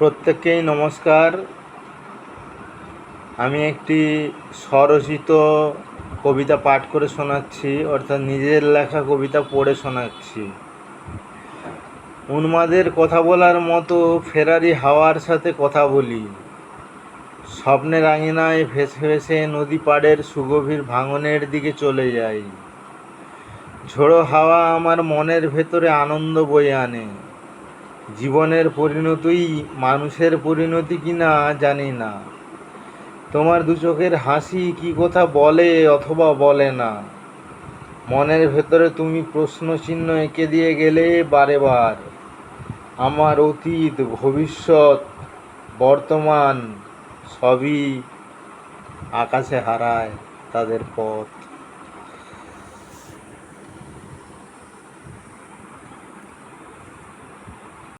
প্রত্যেককেই নমস্কার। আমি একটি স্বরচিত কবিতা পাঠ করে শোনাচ্ছি, অর্থাৎ নিজের লেখা কবিতা পড়ে শোনাচ্ছি। উন্মাদের কথা বলার মতো ফেরারি হাওয়ার সাথে কথা বলি। স্বপ্নের আঙিনায় ভেসে ভেসে নদী পাড়ের সুগভীর ভাঙনের দিকে চলে যাই। ঝোড়ো হাওয়া আমার মনের ভেতরে আনন্দ বয়ে আনে। জীবনের পরিণতিই মানুষের পরিণতি কি না জানি না। তোমার দু চোখের হাসি কি কথা বলে অথবা বলে না। মনের ভেতরে তুমি প্রশ্ন চিহ্ন এঁকে দিয়ে গেলে বারে বার। আমার অতীত, ভবিষ্যৎ, বর্তমান সবই আকাশে হারায় তাদের পথ।